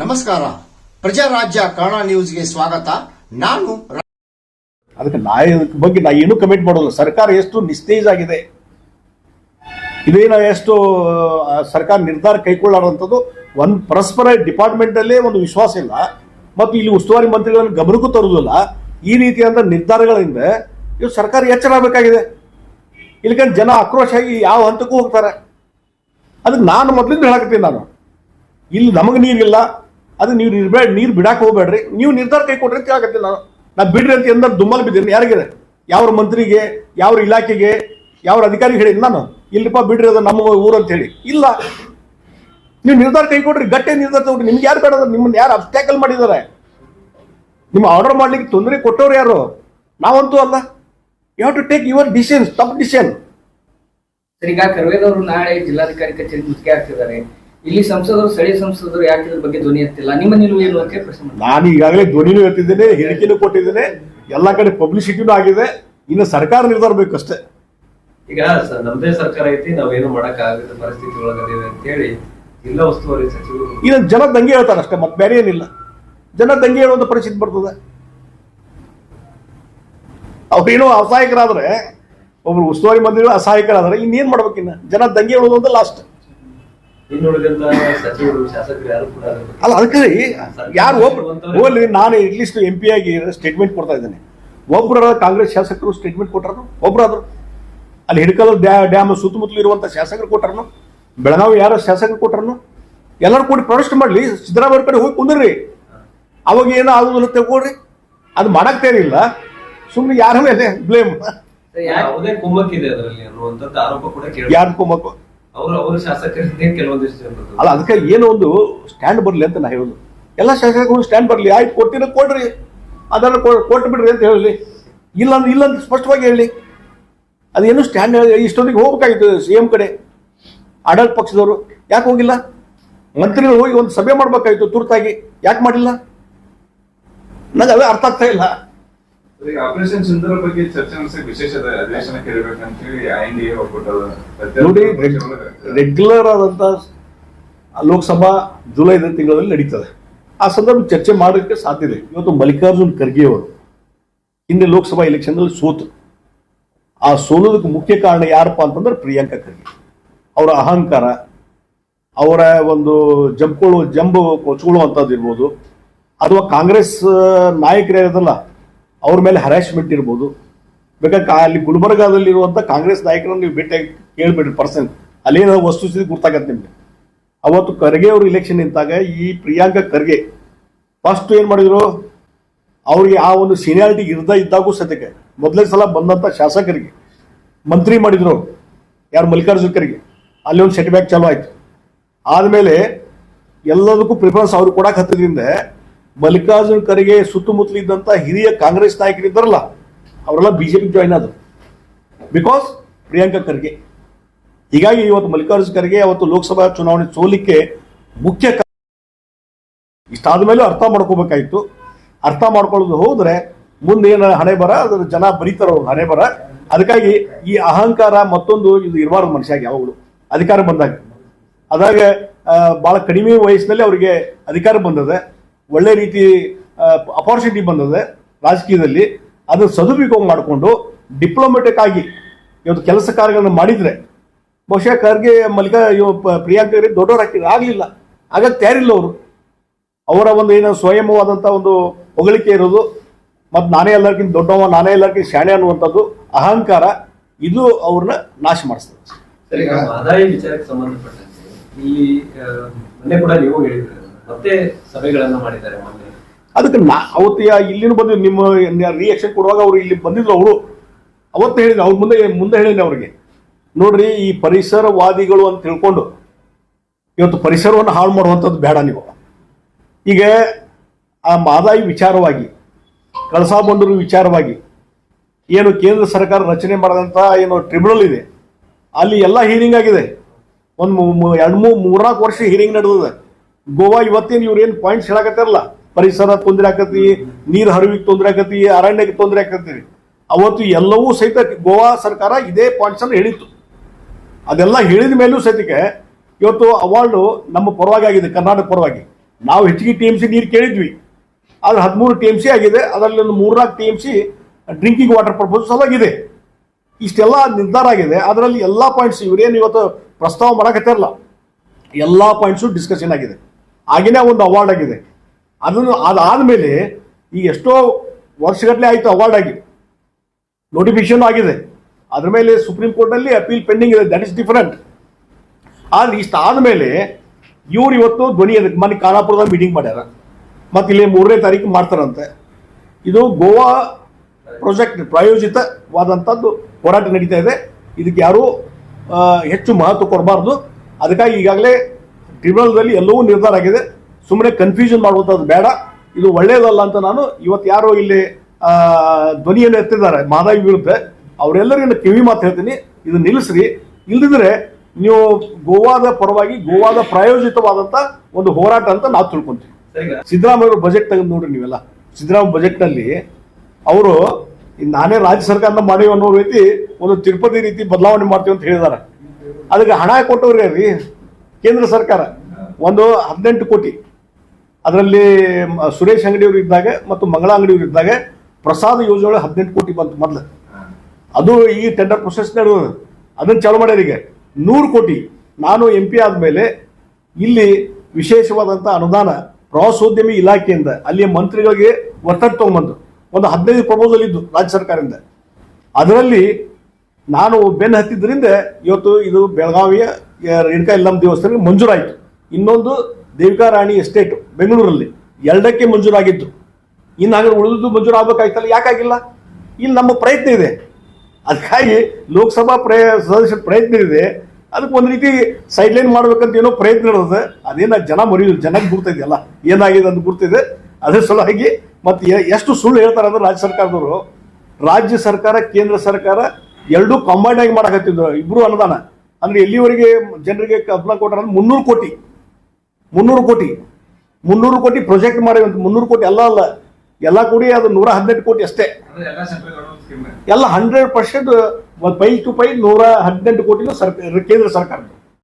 ನಮಸ್ಕಾರ. ಪ್ರಜಾರಾಜ್ಯ ಕನ್ನಡ ನ್ಯೂಸ್ಗೆ ಸ್ವಾಗತ. ನಾನು ಅದಕ್ಕೆ ನಾ ಬಗ್ಗೆ ನಾ ಏನು ಕಮೆಂಟ್ ಮಾಡೋಲ್ಲ. ಸರ್ಕಾರ ಎಷ್ಟು ನಿಸ್ತೇಜ್ ಆಗಿದೆ. ಇದೇನ ಎಷ್ಟು ಸರ್ಕಾರ ನಿರ್ಧಾರ ಕೈಗೊಳ್ಳಾರಂಥದ್ದು ಒಂದು ಪರಸ್ಪರ ಡಿಪಾರ್ಟ್ಮೆಂಟ್ ಅಲ್ಲೇ ಒಂದು ವಿಶ್ವಾಸ ಇಲ್ಲ. ಮತ್ತು ಇಲ್ಲಿ ಉಸ್ತುವಾರಿ ಮಂತ್ರಿಗಳನ್ನು ಗಮನಕ್ಕೂ ತರುವುದಿಲ್ಲ. ಈ ರೀತಿಯಾದ ನಿರ್ಧಾರಗಳಿಂದ ಇವು ಸರ್ಕಾರ ಎಚ್ಚರ ಆಗಬೇಕಾಗಿದೆ. ಇಲ್ಲಿಕಂದ್ರೆ ಜನ ಆಕ್ರೋಶ ಆಗಿ ಯಾವ ಹಂತಕ್ಕೂ ಹೋಗ್ತಾರೆ. ಅದಕ್ಕೆ ನಾನು ಮೊದಲಿಂದ ಹೇಳಕತ್ತೀನಿ ನಾನು. ಇಲ್ಲಿ ನಮಗೆ ನೀರಿಲ್ಲ. ಅದು ನೀವು ನೀರು ಬೇಡ ನೀರು ಬಿಡಕ್ಕೆ ಹೋಗ್ಬೇಡ್ರಿ. ನೀವು ನಿರ್ಧಾರ ಕೈ ಕೊಟ್ಟರೆ ಅಂತ ಹೇಳಕತ್ತೀನಿ ನಾನು. ನಾ ಬಿಡ್ರಿ ಅಂತ ಎಂದ ದುಮ್ಮಲ್ ಬಿದ್ದೀನಿ ಯಾರಿಗಿದೆ ಯಾವ ಮಂತ್ರಿಗೆ, ಯಾವ ಇಲಾಖೆಗೆ, ಯಾವ ಅಧಿಕಾರಿಗೆ ಹೇಳಿ? ನಾನು. ಇಲ್ಲಪ್ಪ ಬಿಡ್ರಿ ಅದು ನಮ್ಮ ಊರು ಅಂತ ಹೇಳಿ. ಇಲ್ಲ. ನೀವು ನಿರ್ಧಾರ ಕೈ ಕೊಡ್ರಿ ಗಟ್ಟೆ ನಿರ್ಧಾರ ತಗೊಳ್ರಿ ನಿಮ್ಗೆ ಯಾರು ಬೇಡ ನಿಮ್ಮನ್ನ ಯಾರು ಅಬ್ಸ್ಟ್ಯಾಕಲ್ ಮಾಡಿದ್ದಾರೆ? ನಿಮ್ಮ ಆರ್ಡರ್ ಮಾಡ್ಲಿಕ್ಕೆ ತೊಂದರೆ ಕೊಟ್ಟವ್ರು ಯಾರು? ನಾವಂತೂ ಅಲ್ಲ. You have to take your decision ತಪ್ಪು ಡಿಸಿಷನ್ ಸರ್, ಈಗ ಕರ್ವೇದವರು ನಾಳೆ ಜಿಲ್ಲಾಧಿಕಾರಿ ಕಚೇರಿ ಮುತ್ತಿಗೆ ಹಾಕ್ತಿದ್ದಾರೆ ಇಲ್ಲಿ ಸಂಸದರು ಸ್ಥಳೀಯ ಸಂಸದರು ಯಾಕೆ ಇದ್ರ ಬಗ್ಗೆ ಧ್ವನಿ ಎತ್ತಿಲ್ಲ? ನಿಮ್ಮ ನಿಲುವು ಏನು ಅಂತ ಪ್ರಶ್ನೆ ನಾನು ಈಗಾಗಲೇ ಧ್ವನಿನೂ ಎತ್ತಿದ್ದೇನೆ ಹೇಳಿಕೆನೂ ಕೊಟ್ಟಿದ್ದೇನೆ. ಎಲ್ಲ ಕಡೆ ಪಬ್ಲಿಸಿಟಿನೂ ಆಗಿದೆ. ಇನ್ನು ಸರ್ಕಾರ ನಿರ್ಧಾರ ಬೇಕಷ್ಟೇ. ಈಗ ನಮ್ದೇ ಸರ್ಕಾರ ಐತಿ ನಾವೇನು ಮಾಡಕ್ ಆಗದ ಪರಿಸ್ಥಿತಿ ಒಳಗದೇವೆ ಅಂತ ಹೇಳಿ ಜಿಲ್ಲಾ ಉಸ್ತುವಾರಿ ಸಚಿವರು ಇದು ಜನ ದಂಗೆ ಹೇಳ್ತಾರೆ ಅಷ್ಟೇ ಮತ್ತೆ ಬೇರೆ ಏನಿಲ್ಲ. ಜನ ದಂಗೆ ಹೇಳುವಂತ ಪರಿಸ್ಥಿತಿ ಬರ್ತದೆ. ಅವ್ರೇನೋ ಅಸಹಾಯಕರಾದ್ರೆ ಒಬ್ರು ಉಸ್ತುವಾರಿ ಮಂದಿರು ಅಸಹಾಯಕರಾದ್ರೆ ಇನ್ನೇನ್ ಮಾಡ್ಬೇಕಿನ್ನ? ಜನ ದಂಗೆ ಹೇಳೋದು ಅಂತ ಲಾಸ್ಟ್ ಇನ್ನುಳಿದಂತ ಸಚಿವರು ಶಾಸಕರು ಯಾರು ಕೂಡ ಅದ್ರ ಬಗ್ಗೆ- ಅಲ್ಲ ಅದಕ್ಕೆ ಯಾರು ಒಬ್ರು ಹೋಗ್ಲಿ ನಾನು ಅಟ್ಲೀಸ್ಟ್ ಎಂ ಪಿ ಆಗಿ ಸ್ಟೇಟ್ಮೆಂಟ್ ಕೊಡ್ತಾ ಇದ್ದೇನೆ. ಒಬ್ಬರ ಕಾಂಗ್ರೆಸ್ ಶಾಸಕರು ಸ್ಟೇಟ್ಮೆಂಟ್ ಕೊಟ್ಟರು ಒಬ್ಬರಾದ್ರು ಅಲ್ಲಿ ಹಿಡ್ಕಲ್ ಡ್ಯಾಮ್ ಸುತ್ತಮುತ್ತಲು ಇರುವಂತ ಶಾಸಕರು ಕೊಟ್ಟರು ಬೆಳಗಾವಿ ಯಾರ ಶಾಸಕರು ಕೊಟ್ಟರು ಎಲ್ಲರೂ ಕೂಡಿ ಪ್ರೊಟೆಸ್ಟ್ ಮಾಡ್ಲಿ ಸಿದ್ದರಾಮಯ್ಯ ಕಡೆ ಹೋಗಿ ಕುಂದ್ರಿ. ಅವಾಗ ಏನೋ ಆಗುದಿಲ್ಲ ತಗೊಳ್ರಿ ಅದು ಮಾಡಕ್ ತೇರಿಲ್ಲ ಸುಮ್ಮನೆ ಯಾರ ಮೇಲೆ ಬ್ಲೇಮ್ ಯಾವುದೇ ಕುಮ್ಮಕ್ಕಿದೆ ಅದರಲ್ಲಿ ಅನ್ನುವಂಥದ್ದು ಆರೋಪ ಕೂಡ ಯಾರು ಕುಮ್ಮಕ್ಕು? ಅವರು, ಅವರ ಶಾಸಕರಿಗೆ ಕೆಲವೊಂದಿಷ್ಟು ಅಲ್ಲ, ಅದಕ್ಕೆ ಏನೋ ಒಂದು ಸ್ಟ್ಯಾಂಡ್ ಬರಲಿ ಅಂತ ನಾ ಹೇಳೋದು. ಎಲ್ಲ ಶಾಸಕರು ಸ್ಟ್ಯಾಂಡ್ ಬರಲಿ. ಆಯ್ತು, ಕೊಟ್ಟಿರೋ ಕೊಡ್ರಿ. ಅದನ್ನು ಕೊಟ್ಟು ಬಿಡ್ರಿ ಅಂತ ಹೇಳಿ ಇಲ್ಲ ಅಂದ್ರೆ ಇಲ್ಲ ಅಂತ ಸ್ಪಷ್ಟವಾಗಿ ಹೇಳಿ ಅದೇನು ಸ್ಟ್ಯಾಂಡ್ ಇಷ್ಟೊಂದಿಗೆ ಹೋಗ್ಬೇಕಾಗಿತ್ತು ಸಿ ಎಂ ಕಡೆ. ಆಡಳಿತ ಪಕ್ಷದವರು. ಯಾಕೆ ಹೋಗಿಲ್ಲ? ಮಂತ್ರಿಗಳು ಹೋಗಿ ಒಂದು ಸಭೆ ಮಾಡ್ಬೇಕಾಗಿತ್ತು ತುರ್ತಾಗಿ. ಯಾಕೆ ಮಾಡಿಲ್ಲ? ನನಗೆ ಅದೇ ಅರ್ಥ ಆಗ್ತಾ ಇಲ್ಲ. ಆಪರೇಷನ್ ಸುಂದರ ಬಗ್ಗೆ ಚರ್ಚೆ ನಡೆಸಿ ವಿಶೇಷ ಅಧಿವೇಶನ ಕರಿಬೇಕಂತ ಹೇಳಿ ಐ ಎನ್ ಡಿ ಎ ನೋಡಿ ರೆಗ್ಯುಲರ್ ಆದಂತ ಲೋಕಸಭಾ ಜುಲೈ ತಿಂಗಳಲ್ಲಿ ನಡೀತದೆ. ಆ ಸಂದರ್ಭ ಚರ್ಚೆ ಮಾಡೋಕ್ಕೆ ಸಾಧ್ಯ ಇದೆ. ಇವತ್ತು ಮಲ್ಲಿಕಾರ್ಜುನ್ ಖರ್ಗೆ ಅವರು ಹಿಂದೆ ಲೋಕಸಭಾ ಎಲೆಕ್ಷನ್ನಲ್ಲಿ ಸೋತು. ಆ ಸೋಲೋದಕ್ಕೆ ಮುಖ್ಯ ಕಾರಣ ಯಾರಪ್ಪ ಅಂತಂದ್ರೆ ಪ್ರಿಯಾಂಕಾ ಖರ್ಗೆ. ಅವರ ಅಹಂಕಾರ ಅವರ ಒಂದು ಜಂಪ್ಕೊಳ್ಳುವ ಜಂಬು ಕೊಚ್ಕೊಳ್ಳುವಂಥದ್ದು ಇರ್ಬೋದು ಅಥವಾ ಕಾಂಗ್ರೆಸ್ ನಾಯಕರೇನದಲ್ಲ ಅವ್ರ ಮೇಲೆ ಹರಾಸ್ಮೆಂಟ್ ಇರ್ಬೋದು. ಬೇಕಾದ್ರೆ ಅಲ್ಲಿ ಗುಲ್ಬರ್ಗಾದಲ್ಲಿರುವಂಥ ಕಾಂಗ್ರೆಸ್ ನಾಯಕರನ್ನು ನೀವು ಭೇಟಿ ಕೇಳ್ಬಿಡ್ರಿ ಪರ್ಸನ್ ಅಲ್ಲೇನೋ ವಸ್ತುಸ್ಥಿತಿ ಗೊತ್ತಾಗತ್ತೆ ನಿಮಗೆ. ಅವತ್ತು ಖರ್ಗೆ ಅವರು ಇಲೆಕ್ಷನ್ ನಿಂತಾಗ ಈ ಪ್ರಿಯಾಂಕ ಖರ್ಗೆ ಫಸ್ಟ್ ಏನು ಮಾಡಿದ್ರು? ಅವ್ರಿಗೆ ಆ ಒಂದು ಸೀನಿಯಾರಿಟಿ ಇರ್ದ ಇದ್ದಾಗೂ ಸದ್ಯಕ್ಕೆ ಮೊದಲನೇ ಸಲ ಬಂದಂತ ಶಾಸಕರಿಗೆ ಮಂತ್ರಿ ಮಾಡಿದ್ರು. ಯಾರು ಮಲ್ಲಿಕಾರ್ಜುನ್ ಖರ್ಗೆ. ಅಲ್ಲಿ ಒಂದು ಸೆಟ್ ಬ್ಯಾಕ್ ಚಾಲು ಆಯ್ತು. ಆದ್ಮೇಲೆ ಎಲ್ಲದಕ್ಕೂ ಪ್ರಿಫರೆನ್ಸ್ ಅವ್ರಿಗೆ ಕೊಡಕ್ ಹತ್ತದ್ರಿಂದ ಮಲ್ಲಿಕಾರ್ಜುನ್ ಖರ್ಗೆ ಸುತ್ತಮುತ್ತಲಿದ್ದಂಥ ಹಿರಿಯ ಕಾಂಗ್ರೆಸ್ ನಾಯಕರಿದ್ದಾರಲ್ಲ, ಅವರೆಲ್ಲ ಬಿಜೆಪಿ ಜಾಯ್ನ್ ಆದರು. ಬಿಕಾಸ್ ಪ್ರಿಯಾಂಕಾ ಖರ್ಗೆ ಹೀಗಾಗಿ ಇವತ್ತು ಮಲ್ಲಿಕಾರ್ಜುನ್ ಖರ್ಗೆ ಅವತ್ತು ಲೋಕಸಭಾ ಚುನಾವಣೆ ಸೋಲಿಕ್ಕೆ ಮುಖ್ಯ ಇಷ್ಟಾದ ಮೇಲೂ ಅರ್ಥ ಮಾಡ್ಕೋಬೇಕಾಯಿತು. ಅರ್ಥ ಮಾಡ್ಕೊಳ್ಳೋದು ಹೋದರೆ ಮುಂದೆ ಏನು ಹಣೆ ಬರ, ಅದ್ರ ಜನ ಬರೀತಾರ ಹಣೆ ಬರ. ಅದಕ್ಕಾಗಿ ಈ ಅಹಂಕಾರ ಮತ್ತೊಂದು ಇದು ಇರಬಾರ್ದು ಮನುಷ್ಯಾಗಿ ಯಾವಾಗಲೂ. ಅಧಿಕಾರ ಬಂದಾಗ. ಅದಾಗ ಭಾಳ ಕಡಿಮೆ ವಯಸ್ಸಿನಲ್ಲಿ ಅವರಿಗೆ ಅಧಿಕಾರ ಬಂದದೆ. ಒಳ್ಳೆ ರೀತಿ ಅಪಾರ್ಚುನಿಟಿ ಬಂದದೆ ರಾಜಕೀಯದಲ್ಲಿ. ಅದನ್ನು ಸದುಪಯೋಗ ಮಾಡಿಕೊಂಡು ಡಿಪ್ಲೊಮೆಟಿಕ್ ಆಗಿ ಇವತ್ತು ಕೆಲಸ ಕಾರ್ಯಗಳನ್ನು ಮಾಡಿದರೆ ಬಹುಶಃ ಖರ್ಗೆ ಮಲ್ಲಿಕಾ ಪ್ರಿಯಾಂಕ ಪ್ರಿಯಾಂಕಾ ಖರ್ಗೆ ಆಗ್ಲಿಲ್ಲ. ಆಗ ತಯಾರಿಲ್ಲ ಅವರು. ಅವರ ಒಂದು ಏನೋ ಸ್ವಯಂವಾದಂಥ ಒಂದು ಹೊಗಳಿಕೆ ಇರೋದು. ಮತ್ತು ನಾನೇ ಎಲ್ಲರಿಗಿಂತ ದೊಡ್ಡವ, ನಾನೇ ಎಲ್ಲರಿಗಿಂತ ಶಾಣೆ ಅನ್ನುವಂಥದ್ದು ಅಹಂಕಾರ. ಇದು ಅವ್ರನ್ನ ನಾಶ ಮಾಡಿಸ್ತದೆ. ಸರಿ ಆದಾಯ ವಿಚಾರಕ್ಕೆ ಸಂಬಂಧಪಟ್ಟಂತೆ ಇಲ್ಲಿ ಮೊನ್ನೆ ಕೂಡ ನೀವು ಹೇಳಿದ್ರೆ. ಮತ್ತೆ ಸಭೆಗಳನ್ನ ಮಾಡಿದ್ದಾರೆ ಮೊನ್ನೆ. ಅದಕ್ಕೆ ನಾ ಅವತ್ತು ಇಲ್ಲಿನ ಇಲ್ಲಿನೂ ಬಂದು ನಿಮ್ಮ ರಿಯಾಕ್ಷನ್ ಕೊಡುವಾಗ ಅವರು ಇಲ್ಲಿ ಬಂದಿದ್ರು ಅವರು. ಅವತ್ತು ಹೇಳಿದ್ರು, ಅವ್ರ ಮುಂದೆ ಮುಂದೆ ಹೇಳಿದ್ದೆ ಅವ್ರಿಗೆ. ನೋಡ್ರಿ, ಈ ಪರಿಸರವಾದಿಗಳು ಅಂತ ತಿಳ್ಕೊಂಡು ಇವತ್ತು ಪರಿಸರವನ್ನು ಹಾಳು ಮಾಡುವಂಥದ್ದು ಬೇಡ ನೀವು. ಈಗ ಆ ಮಾದಾಯಿ ವಿಚಾರವಾಗಿ, ಕಳಸಾ ಬಂಡೂರು ವಿಚಾರವಾಗಿ ಏನು ಕೇಂದ್ರ ಸರ್ಕಾರ ರಚನೆ ಮಾಡಿದಂಥ ಏನು ಟ್ರಿಬ್ಯುನಲ್ ಇದೆ, ಅಲ್ಲಿ ಎಲ್ಲ ಹೀರಿಂಗ್ ಆಗಿದೆ. ಒಂದು ಎರಡು ಮೂರು ಮೂರ್ನಾಲ್ಕು ವರ್ಷ ಹೀರಿಂಗ್ ನಡೆದಿದೆ. ಗೋವಾ ಇವತ್ತೇನು ಇವ್ರು ಏನು ಪಾಯಿಂಟ್ಸ್ ಹೇಳಕತ್ತಾರಲ್ಲ? ಪರಿಸರ ತೊಂದರೆ ಆಕತಿ, ನೀರು ಹರಿವಿಗೆ ತೊಂದರೆ ಆಕತಿ ಅರಣ್ಯಕ್ಕೆ ತೊಂದರೆ ಆಕತಿ. ಅವತ್ತು ಎಲ್ಲವೂ ಸಹಿತ ಗೋವಾ ಸರ್ಕಾರ ಇದೇ ಪಾಯಿಂಟ್ಸ್ ಅನ್ನು ಹೇಳಿತ್ತು. ಅದೆಲ್ಲ ಹೇಳಿದ ಮೇಲೂ ಸಹಿತಕ್ಕೆ ಇವತ್ತು ಅವಾರ್ಡು ನಮ್ಮ ಪರವಾಗಿ ಆಗಿದೆ, ಕರ್ನಾಟಕ ಪರವಾಗಿ. ನಾವು ಹೆಚ್ಚಿಗೆ ಟಿ ಎಂ ಸಿ ನೀರು ಕೇಳಿದ್ವಿ. ಆದ್ರೆ ಹದಿಮೂರು ಟಿ ಎಂ ಸಿ ಆಗಿದೆ, ಅದರಲ್ಲಿ ಒಂದು ಮೂರ್ನಾಲ್ಕು T M C drinking water purpose ಸಲುವಾಗಿದೆ ಇಷ್ಟೆಲ್ಲ ನಿರ್ಧಾರ ಆಗಿದೆ, ಅದರಲ್ಲಿ ಎಲ್ಲ ಪಾಯಿಂಟ್ಸ್ ಇವರೇನು ಇವತ್ತು ಪ್ರಸ್ತಾವ ಮಾಡಕತ್ತಿರಲ್ಲ? ಎಲ್ಲ ಪಾಯಿಂಟ್ಸು ಡಿಸ್ಕಷನ್ ಆಗಿದೆ. ಆಗಿನೇ ಒಂದು ಅವಾರ್ಡ್ ಆಗಿದೆ. ಅದನ್ನು ಅದಾದಮೇಲೆ ಈ ಎಷ್ಟೋ ವರ್ಷಗಟ್ಟಲೆ ಆಯಿತು ಅವಾರ್ಡ್ ಆಗಿ. ನೋಟಿಫಿಕೇಶನ್ ಆಗಿದೆ. ಅದ್ರ ಮೇಲೆ ಸುಪ್ರೀಂ ಕೋರ್ಟ್ನಲ್ಲಿ ಅಪೀಲ್ ಪೆಂಡಿಂಗ್ ಇದೆ. ದಟ್ ಇಸ್ ಡಿಫರೆಂಟ್ ಆದ್ರೆ ಇಷ್ಟ ಆದಮೇಲೆ ಇವ್ರು ಇವತ್ತು ಧ್ವನಿ ಅದಕ್ಕೆ ಮನೆ ಖಾನಾಪುರದಾಗ ಮೀಟಿಂಗ್ ಮಾಡ್ಯಾರ. ಮತ್ತು ಇಲ್ಲಿ ಮೂರನೇ ತಾರೀಕು ಮಾಡ್ತಾರಂತೆ. ಇದು ಗೋವಾ ಪ್ರಾಜೆಕ್ಟ್ ಪ್ರಾಯೋಜಿತವಾದಂಥದ್ದು ಹೋರಾಟ ನಡೀತಾ ಇದೆ. ಇದಕ್ಕೆ ಯಾರೂ ಹೆಚ್ಚು ಮಹತ್ವ ಕೊಡಬಾರ್ದು. ಅದಕ್ಕಾಗಿ ಈಗಾಗಲೇ ಟ್ರಿಬ್ಯುನಲ್ದಲ್ಲಿ ಎಲ್ಲವೂ ನಿರ್ಧಾರ ಆಗಿದೆ. ಸುಮ್ಮನೆ ಕನ್ಫ್ಯೂಷನ್ ಮಾಡುವಂಥದ್ದು ಬೇಡ. ಇದು ಒಳ್ಳೆಯದಲ್ಲ ಅಂತ ನಾನು ಇವತ್ತು ಯಾರೋ ಇಲ್ಲಿ ಧ್ವನಿಯನ್ನು ಎತ್ತಿದ್ದಾರೆ ಮಾದಾವಿ ವಿರುದ್ಧ. ಅವರೆಲ್ಲರಿಗೂ ಕಿವಿ ಮಾತು ಹೇಳ್ತೀನಿ. ಇದು ನಿಲ್ಲಿಸ್ರಿ. ಇಲ್ದಿದ್ರೆ ನೀವು ಗೋವಾದ ಪರವಾಗಿ ಗೋವಾದ ಪ್ರಾಯೋಜಿತವಾದಂಥ ಒಂದು ಹೋರಾಟ ಅಂತ ನಾವು ತಿಳ್ಕೊಂತೀವಿ ಸಿದ್ದರಾಮಯ್ಯ ಬಜೆಟ್ ತೆಗೆದು ನೋಡ್ರಿ ನೀವೆಲ್ಲ. ಸಿದ್ದರಾಮಯ್ಯ ಬಜೆಟ್ನಲ್ಲಿ ಅವರು ನಾನೇ ರಾಜ್ಯ ಸರ್ಕಾರನ ಮಾಡಿ ಅನ್ನೋ ರೀತಿ ಒಂದು ತಿರುಪತಿ ರೀತಿ ಬದಲಾವಣೆ ಮಾಡ್ತೀವಿ ಅಂತ ಹೇಳಿದಾರೆ ಅದಕ್ಕೆ ಹಣ ಕೊಟ್ಟವ್ರಿ ರೀ? ಕೇಂದ್ರ ಸರ್ಕಾರ ಒಂದು ಹದಿನೆಂಟು ಕೋಟಿ. ಅದರಲ್ಲಿ ಸುರೇಶ್ ಅಂಗಡಿಯವರು ಇದ್ದಾಗ ಮತ್ತು ಮಂಗಳ ಅಂಗಡಿಯವರು ಇದ್ದಾಗ ಪ್ರಸಾದ ಯೋಜನೆ ಹದಿನೆಂಟು ಕೋಟಿ ಬಂತು ಮೊದಲು. ಅದು ಈ ಟೆಂಡರ್ ಪ್ರೊಸೆಸ್ ನಡೆದ ಅದನ್ನು ಚಾಲು ಮಾಡ್ಯಾರ ಈಗ. ನೂರು ಕೋಟಿ. ನಾನು ಎಂ ಪಿ ಆದಮೇಲೆ ಇಲ್ಲಿ ವಿಶೇಷವಾದಂಥ ಅನುದಾನ ಪ್ರವಾಸೋದ್ಯಮಿ ಇಲಾಖೆಯಿಂದ ಅಲ್ಲಿಯ ಮಂತ್ರಿಗಳಿಗೆ ಒತ್ತಡ ತೊಗೊಂಬಂದು ಒಂದು ಹದಿನೈದು ಪ್ರಪೋಸಲ್ ಇದ್ದು ರಾಜ್ಯ ಸರ್ಕಾರದಿಂದ. ಅದರಲ್ಲಿ ನಾನು ಬೆನ್ನು ಹತ್ತಿದ್ರಿಂದ ಇವತ್ತು ಇದು ಬೆಳಗಾವಿಯ ರೇಣುಕಾ ಇಲ್ಲಂ ದೇವಸ್ಥಾನಕ್ಕೆ ಮಂಜೂರಾಯಿತು. ಇನ್ನೊಂದು ದೇವಿಕಾ ರಾಣಿ ಎಸ್ಟೇಟ್ ಬೆಂಗಳೂರಲ್ಲಿ ಎರಡಕ್ಕೆ ಮಂಜೂರಾಗಿದ್ದು. ಇನ್ನು ಹಾಗೆ ಉಳಿದು ಮಂಜೂರು ಆಗ್ಬೇಕಾಯ್ತಲ್ಲ? ಯಾಕಾಗಿಲ್ಲ ಇಲ್ಲಿ ನಮ್ಮ ಪ್ರಯತ್ನ ಇದೆ. ಅದಕ್ಕಾಗಿ ಲೋಕಸಭಾ ಪ್ರಯ, ಸದಸ್ಯ ಪ್ರಯತ್ನ ಇದೆ. ಅದಕ್ಕೆ ಒಂದು ರೀತಿ ಸೈಡ್ ಲೈನ್ ಮಾಡ್ಬೇಕಂತ ಏನೋ ಪ್ರಯತ್ನ ಇರೋದು ಅದೇನ ಜನ ಮರಿಯೋದು ಜನಕ್ಕೆ ಗುರ್ತಿದೆಯಲ್ಲ ಏನಾಗಿದೆ ಅಂತ ಗುರ್ತಿದೆ ಅದೇ ಸಲುವಾಗಿ ಮತ್ತು ಎಷ್ಟು ಸುಳ್ಳು ಹೇಳ್ತಾರೆ ಅಂದ್ರೆ ರಾಜ್ಯ ಸರ್ಕಾರದವರು, ರಾಜ್ಯ ಸರ್ಕಾರ, ಕೇಂದ್ರ ಸರ್ಕಾರ ಎರಡೂ ಕಂಬೈಂಡ್ ಆಗಿ ಮಾಡಕತ್ತಿದ್ರು. ಇಬ್ರು ಅನುದಾನ ಅಂದ್ರೆ ಎಲ್ಲಿವರೆಗೆ ಜನರಿಗೆ ಅನುದಾನ ಕೊಟ್ಟಾರ ಮುನ್ನೂರು ಕೋಟಿ. ಮುನ್ನೂರು ಕೋಟಿ. ಮುನ್ನೂರು ಕೋಟಿ ಪ್ರೊಜೆಕ್ಟ್ ಮಾಡಿ ಮುನ್ನೂರು ಕೋಟಿ ಎಲ್ಲ ಅಲ್ಲ. ಎಲ್ಲ ಕೂಡಿ ಅದು ನೂರ ಹದಿನೆಂಟು ಕೋಟಿ ಅಷ್ಟೇ. ಎಲ್ಲ hundred percent pai to pai ನೂರ ಹದಿನೆಂಟು ಕೋಟಿನೂ ಸರ್ಕಾರ ಕೇಂದ್ರ ಸರ್ಕಾರದ್ದು.